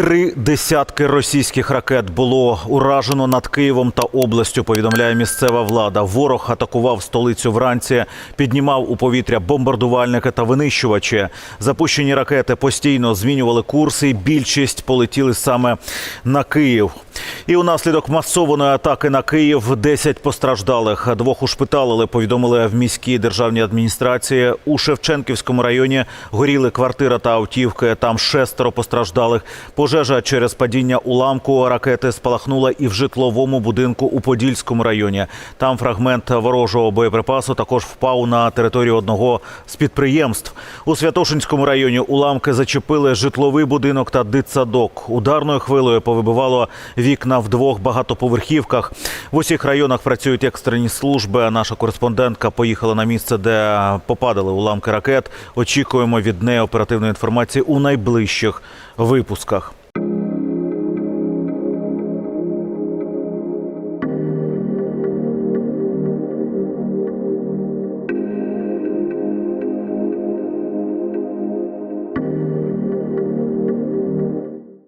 Три десятки російських ракет було уражено над Києвом та областю. Повідомляє місцева влада. Ворог атакував столицю вранці, піднімав у повітря бомбардувальники та винищувачі. Запущені ракети постійно змінювали курси. і Більшість полетіли саме на Київ. І унаслідок масованої атаки на Київ 10 постраждалих. Двох ушпиталили, повідомили в міській державній адміністрації. У Шевченківському районі горіли квартира та автівки. Там шестеро постраждалих. Пожежа через падіння уламку ракети спалахнула і в житловому будинку у Подільському районі. Там фрагмент ворожого боєприпасу також впав на територію одного з підприємств. У Святошинському районі уламки зачепили житловий будинок та дитсадок. Ударною хвилею повибивало вікна в двох багатоповерхівках. В усіх районах працюють екстрені служби. Наша кореспондентка поїхала на місце, де попадали уламки ракет. Очікуємо від неї оперативної інформації у найближчих випусках.